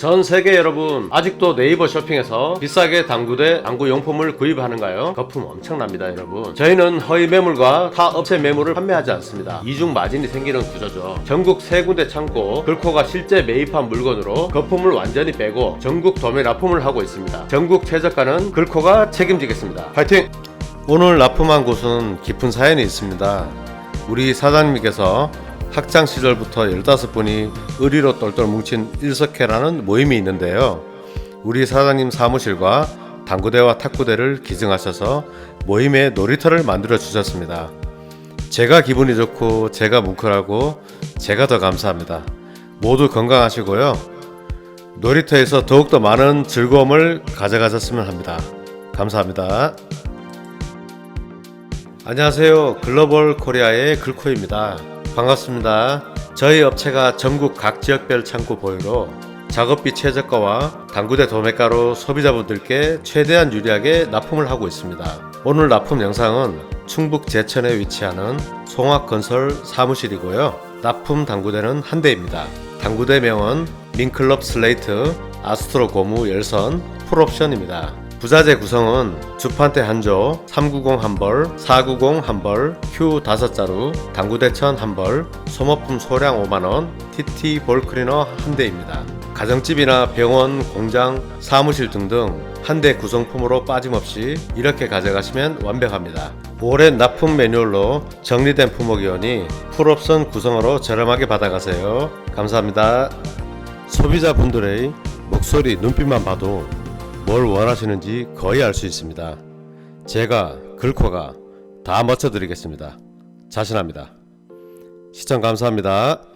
전 세계 여러분 아직도 네이버 쇼핑에서 비싸게 당구대 당구 용품을 구입하는가요? 거품 엄청납니다 여러분. 저희는 허위 매물과 타 업체 매물을 판매하지 않습니다. 이중 마진이 생기는 구조죠. 전국 세 군데 창고 글코가 실제 매입한 물건으로 거품을 완전히 빼고 전국 도매 납품을 하고 있습니다. 전국 최저가는 글코가 책임지겠습니다. 파이팅! 오늘 납품한 곳은 깊은 사연이 있습니다. 우리 사장님께서 학창 시절부터 15분이 의리로 똘똘 뭉친 일석회라는 모임이 있는데요. 우리 사장님 사무실과 당구대와 탁구대를 기증하셔서 모임에 놀이터를 만들어 주셨습니다. 제가 기분이 좋고 제가 뭉클하고 제가 더 감사합니다. 모두 건강하시고요. 놀이터에서 더욱더 많은 즐거움을 가져가셨으면 합니다. 감사합니다. 안녕하세요. 글로벌 코리아의 글코입니다. 반갑습니다. 저희 업체가 전국 각 지역별 창고 보유로 작업비 최저가와 당구대 도매가로 소비자분들께 최대한 유리하게 납품을 하고 있습니다. 오늘 납품 영상은 충북 제천에 위치하는 송악건설 사무실이고요. 납품 당구대는 한 대입니다. 당구대 명은 민클럽 슬레이트, 아스트로 고무 열선, 풀옵션입니다. 부자재 구성은 주판대 한조, 390 한벌, 490 한벌, Q 5자루, 당구대천 한벌, 소모품 소량 5만원, TT 볼크리너 한 대입니다. 가정집이나 병원, 공장, 사무실 등등 한 대 구성품으로 빠짐없이 이렇게 가져가시면 완벽합니다. 오랜 납품 매뉴얼로 정리된 품목이오니 풀옵션 구성으로 저렴하게 받아가세요. 감사합니다. 소비자분들의 목소리, 눈빛만 봐도 뭘 원하시는지 거의 알 수 있습니다. 제가 글코가 다 맞춰드리겠습니다. 자신합니다. 시청 감사합니다. 끝.